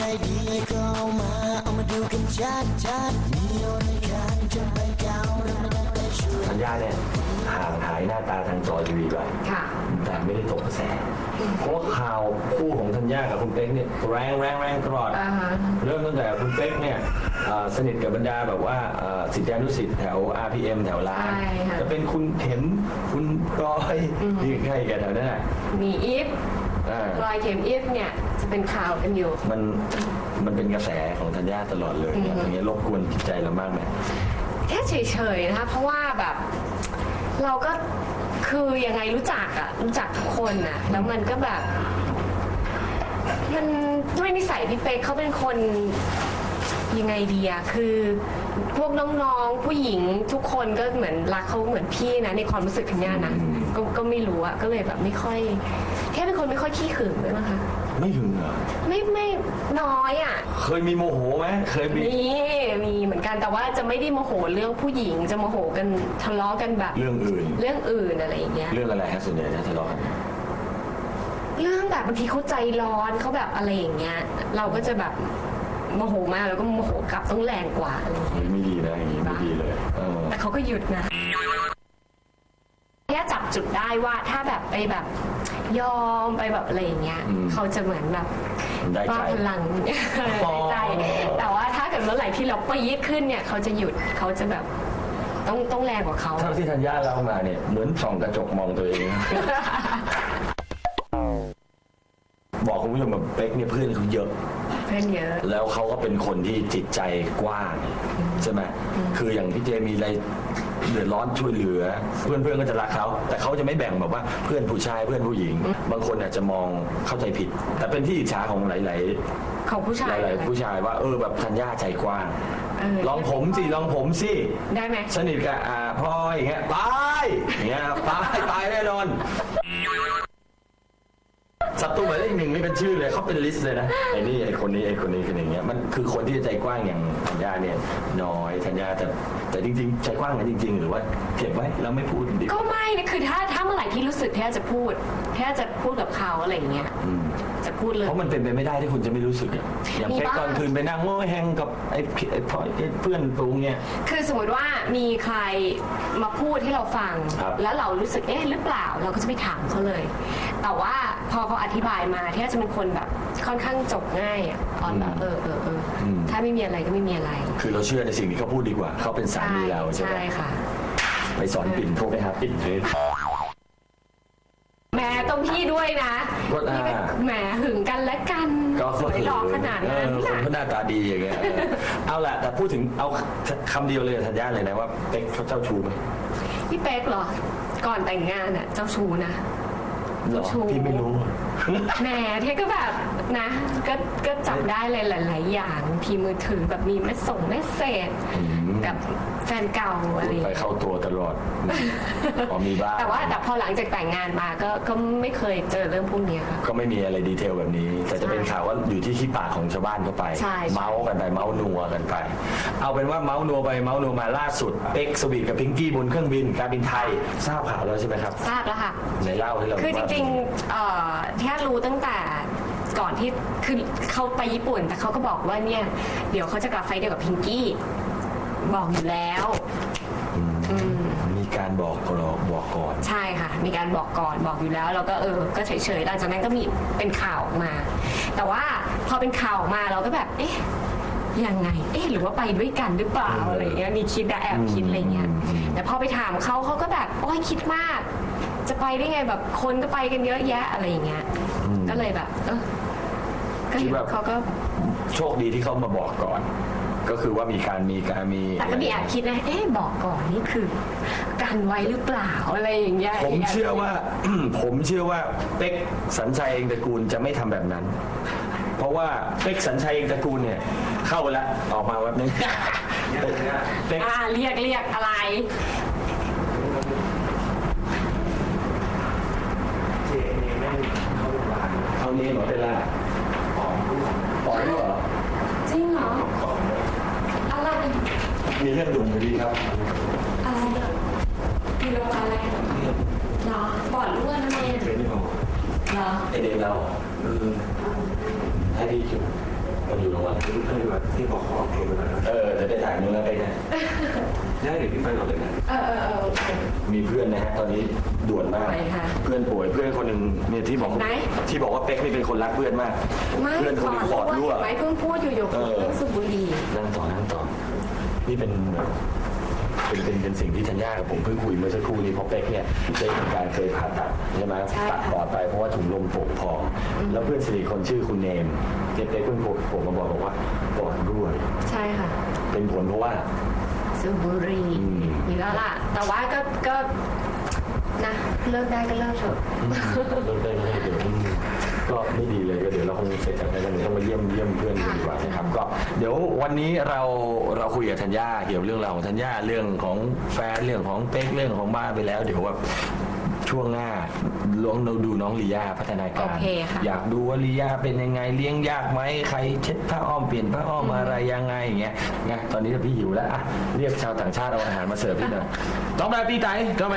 อะไรดีก็เอามาเอามาดูกันชัดชัดๆมีอะไรกันจนไปเก่าเราไม่ได้ไปช่วยธัญญาเนี่ยห่างหายหน้าตาทางจอทีวีไปค่ะแต่ไม่ได้ตกกระแสเพราะว่าข่าวคู่ของธัญญากับคุณเป๊กเนี่ยแรงแรงแรงตลอดอ่าฮะเริ่มตั้งแต่คุณเป๊กเนี่ยเอ่อสนิทกับบรรดาแบบว่าเอ่อศิษยานุศิษย์แถว RPM แถวร้านใช่ค่ะจะเป็นคุณเข็มคุณพลอยที่ใกล้แกแถวนั้นน่ะมีอีฟ อ่ารอยเข็มอีฟเนี่ยจะเป็นข่าวกันอยู่ มันมันเป็นกระแสของธัญญาตลอดเลยเนี่ยอย่างเงี้ยรบกวนจิตใจเรามากไหม แค่เฉยๆนะคะเพราะว่าแบบเราก็คือยังไงรู้จักอะรู้จักทุกคนอะแล้วมันก็แบบ มันด้วยนิสัยพี่เป๊กเขาเป็นคน ยังไงดีอะคือพวกน้องๆ ผู้หญิงทุกคนก็เหมือนรักเขาเหมือนพี่นะ ในความรู้สึกทัญญานะก็ก็ไม่รู้อะก็เลยแบบไม่ค่อยแค่เป็นคนไม่ค่อยขี้ขึงด้วยนะคะ ไม่ถึงเหรอไม่ไม่น้อยอะเคยมีโมโหไหมเคยมีมีมีเหมือนกันแต่ว่าจะไม่ได้โมโหเรื่องผู้หญิงจะโมโหกันทะเลาะกันแบบ เรื่องอื่น เรื่องอื่นอะไรอย่างเงี้ย เรื่องอะไรฮะส่วนใหญ่ถ้าทะเลาะกันเรื่องแบบบางทีเขาใจร้อนเขาแบบอะไรอย่างเงี้ย เราก็จะแบบ โมโหมากแล้วก็โมโหกลับต้องแรงกว่าอะไรอย่างเงี้ยเฮ้ยไม่ดีนะอย่างนี้ไม่ดีเลยเออแต่เขาก็หยุดนะแค่จับจุดได้ว่าถ้าแบบไปแบบยอมไปแบบอะไรอย่างเงี้ยเขาจะเหมือนแบบได้บ้าใจ พลังอ๋อ ได้ใจแต่ว่าถ้าเกิดเมื่อไหร่ที่เราปี๊ดขึ้นเนี่ยเขาจะหยุดเขาจะแบบต้องต้องแรงกว่าเขา เท่าที่ธัญญาเล่ามาเนี่ยเหมือนส่องกระจกมองตัวเอง บอกคุณผู้ชมแบบเป๊กเนี่ยเพื่อนเขาเยอะ เพื่อนเยอะแล้วเขาก็เป็นคนที่จิตใจกว้างใช่ไหมคืออย่างพี่เจมีอะไรเดือดร้อนช่วยเหลือ เพื่อนเพื่อนๆก็จะรักเขาแต่เขาจะไม่แบ่งแบบว่าเพื่อนผู้ชายเพื่อนผู้หญิง บางคนอาจจะมองเข้าใจผิด แต่เป็นที่อิจฉาของหลายของผู้ๆชายหลาย ๆ ผู้ชายว่าเออแบบธัญญาใจกว้างเออลองผมสิลองผมสิได้ไหมสนิทกับอ่าพลอยอย่างเงี้ยตายอย่างเงี้ยตายตายแน่นอน ศัตรูหมายเลขหนึ่งนี่เป็นชื่อเลยเขาเป็นลิสต์เลยนะไอ้นี่ไอ้คนนี้ไอ้คนนี้คืออย่างเงี้ยมันคือคนที่ใจกว้างอย่างธัญญาเนี่ยน้อยธัญญาแต่แต่จริง ๆ ใจกว้างกันจริง ๆ หรือว่าเก็บไว้แล้วไม่พูดดีกก็ว่าไม่นะคือถ้าถ้าเมื่อไหร่ที่รู้สึกแค่จะพูดแค่จะพูดกับเขาอะไรอย่างเงี้ยอืม จะพูดเลย เพราะมันเป็นไปไม่ได้ที่คุณจะไม่รู้สึกอะอย่างมีเป๊กบ้าง ตอนคืนไปนั่งโง่แฮงกับไอ้พี่ไอ้พลอยไอ้เพื่อนปรุงเนี่ย คือสมมติว่ามีใครมาพูดให้เราฟัง ครับ แล้วเรารู้สึกเอ๊ะหรือเปล่าเราก็จะไม่ถามเขาเลย แต่ว่าพอเขาอธิบายมาที่จะเป็นคนแบบค่อนข้างจบง่ายอะตอนแบบเออเออเอออถ้าไม่มีอะไรก็ไม่มีอะไร คือเราเชื่อในสิ่งที่เขาพูดดีกว่า เขาเป็นสามีเราใช่ไหมใช่ค่ะ ไปสอนปิ่นโทรไปหาปิ่นเลย แหมตรงพี่ด้วยนะก็พี่ก็อ่าแหมหึงกันและกันก็สวยหล่อขนาดนั้นเออคนน่ะ ก็หน้าตาดีอย่างเงี้ยเออเอาละแต่พูดถึงเอาคำเดียวเลยธัญญาเลยนะว่าเป๊กเขาเจ้าชู้ไหมพี่เป๊กเหรอ ก่อนแต่งงานอะ เจ้าชู้นะ เหรอเจ้าชู้พี่ไม่รู้แหมเทก็แบบนะ ก็ก็จับได้เลยหลาย ๆ อย่าง ทีมือถือแบบมีแม่ส่งแม่เศษ กับแฟนเก่าอะไรอย่างไปเงี้ย เข้าตัวตลอด พอมีบ้างแต่ว่าแต่พอหลังจากแต่งงานมาก็ก็ไม่เคยเจอเรื่องพวกเนี้ยค่ะ ก็ไม่มีอะไรดีเทลแบบนี้ แต่จะเป็นข่าวว่าอยู่ที่ขี้ปากของชาวบ้านเข้าไป ใช่ใช่ เมาส์กันไปเมาส์นัวกันไป เอาเป็นว่าเมาส์นัวไปเมาส์นัวมาล่าสุดเป๊กสวีทกับพิงกี้บนเครื่องบินการบินไทยทราบข่าวแล้วใช่ไหมครับทราบแล้วค่ะในเล่าให้เราคือจฟัริงๆเอ่อแค่รู้ตั้งแต่ก่อนที่คือเขาไปญี่ปุ่น แต่เขาก็บอกว่าเนี่ย เดี๋ยวเขาจะกลับไฟล์เดียวกับพิงกี้ บอกอยู่แล้ว อืมมีการบอกก่อนบอกก่อน ใช่ค่ะ มีการบอกก่อนบอกอยู่แล้วเราก็เออ ก็เฉยๆหลังจากนั้นก็มีเป็นข่าวออกมา แต่ว่าพอเป็นข่าวออกมาเราก็แบบ เอ๊ะ ยังไง เอ๊ะ หรือว่าไปด้วยกันหรือเปล่าอะไรเงี้ย มีคิดนะแอบคิดอะไรเงี้ยแต่พอไปถามเขาเขาก็แบบ โอ้ยคิดมาก จะไปได้ไงแบบคนก็ไปกันเยอะแยะอะไรอย่างเงี้ยก็เลยแบบ เออก็เห็นเขาก็ โชคดีที่เขามาบอกก่อน ก็คือว่ามีการมีการมี แต่ก็มีแอบคิดนะ เอ๊ะบอกก่อนนี่คือกันไว้หรือเปล่าอะไรอย่างเงี้ยผมเชื่อว่า ผมเชื่อว่าเป๊กสัญชัยเองตระกูลจะไม่ทำแบบนั้น เพราะว่าเป๊กสัญชัยเองตระกูลเนี่ย เข้าไปแล้วออกมาแป๊บนึงเป๊กเป๊กอ่าเรียกเรียกอะไรเอาเนมเหรอเป็นไรปอดด้วยเหรอจริงเหรออะไร มีเรื่องดุมพอดีครับ อะไรมีโรคอะไรเหรอปอดรั่วทำไมอะเป็นไม่พอเหรอไอเด็กเราเออให้ดีอยู่มันอยู่โรงพยาบาลให้มาที่บอกขอตัวไปนะครับเออจะไปถ่ายนู้นแล้วไปนะได้เดี๋ยวพี่ไปก่อนเลยนะเออเออเออโอเคมีเพื่อนนะฮะตอนนี้ด่วนมากป่วยค่ะเพื่อนป่วยเพื่อนคนหนึ่งเนี่ยที่บอกไหนที่บอกว่าเป๊กนี่เป็นคนรักเพื่อนมากไม่เพื่อนคนหนึงปอดรั่วเห็นไหมเพิ่งพูดอยู่อยู่เออเรื่องสูบบุหรี่นั่งต่อนั่งต่อ นี่เป็นแบบเป็นเป็นเป็นสิ่งที่ธัญญากับผมเพิ่งคุยเมื่อสักครู่นี้เพราะเป๊กเนี่ยได้ทำการเคยผ่าตัดใช่ไหมตัดปอดไปเพราะว่าถุงลมโป่งพอง แล้วเพื่อนสนิทคนชื่อคุณเนมเนี่ยเป๊กเพิ่งผมมาบอกบอกว่าปอดรั่วใช่ค่ะเป็นผลเพราะว่า สูบบุหรี่อืมนี่แล้วล่ะ แต่ว่าก็ก็นะเลิกได้ก็เลิกเถอะเลิกได้ก็ได้เดี๋ยวอืม ก็ไม่ดีเลยก็เดี๋ยวเราคงเสร็จจากนั้นแล้วเดี๋ยวต้องมาเยี่ยมเยี่ยมเพื่อนกันดีกว่านะครับก็เดี๋ยววันนี้เราเราคุยกับธัญญาเกี่ยวเรื่องราวของธัญญาเรื่องของแฟนเรื่องของเป๊กเรื่องของบ้านไปแล้ว เดี๋ยวว่าช่วงหน้าลองดูน้องลียาพัฒนาการ โอเคค่ะ อยากดูว่าลียาเป็นยังไงเลี้ยงยากไหมใครเช็ดผ้าอ้อมเปลี่ยนผ้าอ้อมอะไรยังไงอย่างเงี้ยนะตอนนี้พี่หิวแล้วอะเรียกชาวต่างชาติเอาอาหารมาเสิร์ฟพี่หน่อยต้องแบบพี่ไตก็ไหม